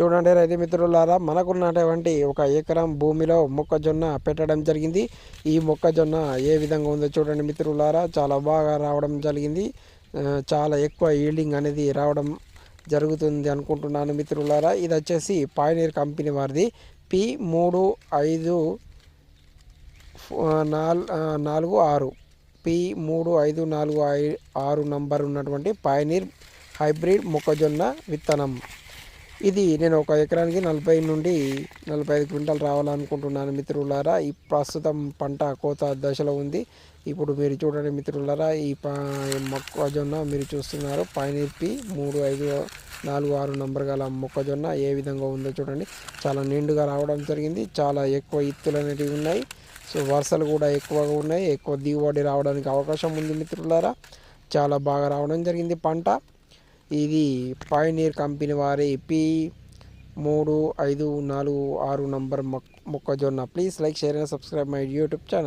చూడండి రైతు మిత్రులారా మనకున్నటువంటి ఒక ఎకరం భూమిలో మొక్కజొన్న పెట్టడం జరిగింది. ఈ మొక్కజొన్న ఏ విధంగా ఉందో చూడండి మిత్రులారా చాలా బాగా రావడం జరిగింది. చాలా ఎక్కువ ఈల్డింగ్ అనేది రావడం జరుగుతుంది అనుకుంటున్నాను మిత్రులారా. ఇది వచ్చేసి పాయనీర్ కంపెనీ వారిది. పి మూడు ఐదు నాల్ నాలుగు ఆరు. పి మూడు ఐదు నాలుగు ఐ- ఆరు నంబర్ ఉన్నటువంటి పాయనీర్ హైబ్రిడ్ మొక్కజొన్న విత్తనం. ఇది నేను ఒక ఎకరానికి నలభై నుండి నలభై ఐదు క్వింటాల్ రావాలనుకుంటున్నాను మిత్రులారా. ఈ ప్రస్తుతం పంట కోత దశలో ఉంది. ఇప్పుడు మీరు చూడండి మిత్రులారా ఈ ప మొక్కజొన్న మీరు చూస్తున్నారు. పైనిప్పి మూడు ఐదు నాలుగు ఆరు నంబర్ గల మొక్కజొన్న ఏ విధంగా ఉందో చూడండి. చాలా నిండుగా రావడం జరిగింది. చాలా ఎక్కువ ఇత్తులు అనేటివి ఉన్నాయి. సో వరుసలు కూడా ఎక్కువగా ఉన్నాయి. ఎక్కువ దిగుబడి రావడానికి అవకాశం ఉంది మిత్రులారా. చాలా బాగా రావడం జరిగింది పంట. ఇది పాయనీర్ కంపెనీ వారి పి మూడు ఐదు నాలుగు ఆరు నంబర్ మొక్ మొక్కజొన్న. Please like share and subscribe my YouTube channel